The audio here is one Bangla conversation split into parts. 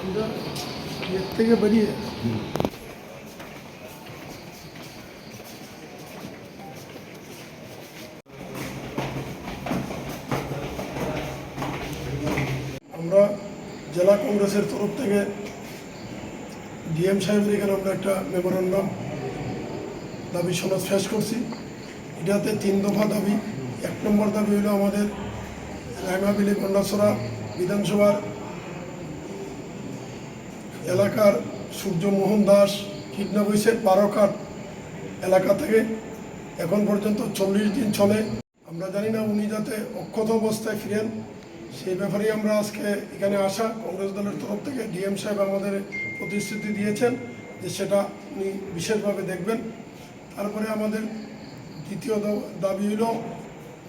আমরা এর থেকে বেরিয়ে আমরা জেলা কংগ্রেসের তরফ থেকে ডিএম সাহেবের এখানে আমরা একটা মেমোরেন্ডাম দাবি সনদ ফেস করছি। এটাতে তিন দফা দাবি। এক নম্বর দাবি হলো আমাদের রায়মাবিলি গন্ডাছড়া বিধানসভার এলাকার সূর্যমোহন দাস কিডন্যাপ হয়েছে বারোকাট এলাকা থেকে এখন পর্যন্ত চল্লিশ দিন চলে। আমরা জানি না উনি যাতে অক্ষত অবস্থায় ফিরেন। সেই ব্যাপারেই আমরা আজকে এখানে আসা কংগ্রেস দলের তরফ থেকে ডিএম সাহেব আমাদের প্রতিশ্রুতি দিয়েছেন যে সেটা উনি বিশেষভাবে দেখবেন। তারপরে আমাদের দ্বিতীয় দাবি হলো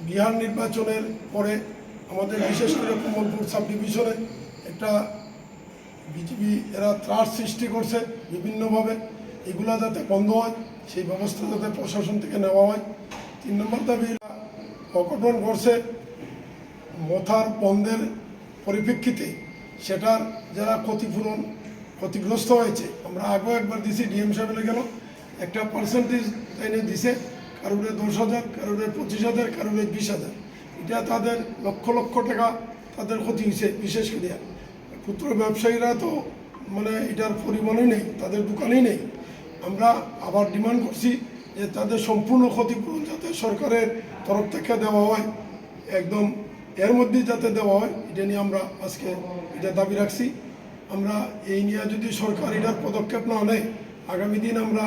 বিহার নির্বাচনের পরে আমাদের বিশেষ করে কমলপুর সাব ডিভিশনে একটা বিজেপি এরা ত্রাস সৃষ্টি করছে বিভিন্নভাবে। এগুলা যাতে বন্ধ হয়, সেই ব্যবস্থা যাতে প্রশাসন থেকে নেওয়া হয়। তিন নম্বর দাবি, এরা অঘটন করছে মথার বন্ধের পরিপ্রেক্ষিতে। সেটার যারা ক্ষতিপূরণ ক্ষতিগ্রস্ত হয়েছে, আমরা আগেও একবার দিছি, ডিএম সাহেবের গেল। একটা পার্সেন্টেজ এনে দিছে, কারোরে দশ হাজার, কারোরে পঁচিশ হাজার, কারোরে বিশ হাজার। এটা তাদের লক্ষ লক্ষ টাকা তাদের ক্ষতি হয়েছে, বিশেষ করে। ক্ষুদ্র ব্যবসায়ীরা তো মানে এটার পরিমাণই নেই, তাদের দোকানই নেই। আমরা আবার ডিমান্ড করছি যে তাদের সম্পূর্ণ ক্ষতিপূরণ যাতে সরকারের তরফ থেকে দেওয়া হয়, একদম এর মধ্যেই যাতে দেওয়া হয়, এটা নিয়ে আমরা আজকে এটা দাবি রাখছি। আমরা এই নিয়ে যদি সরকার এটার পদক্ষেপ না নেয়, আগামী দিন আমরা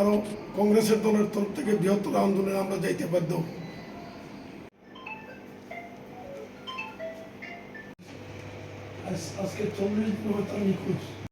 আরও কংগ্রেসের দলের তরফ থেকে বৃহত্তর আন্দোলনে আমরা যাইতে বাধ্য আজকে চল্লিশ দিন হবে তার নিখোঁজ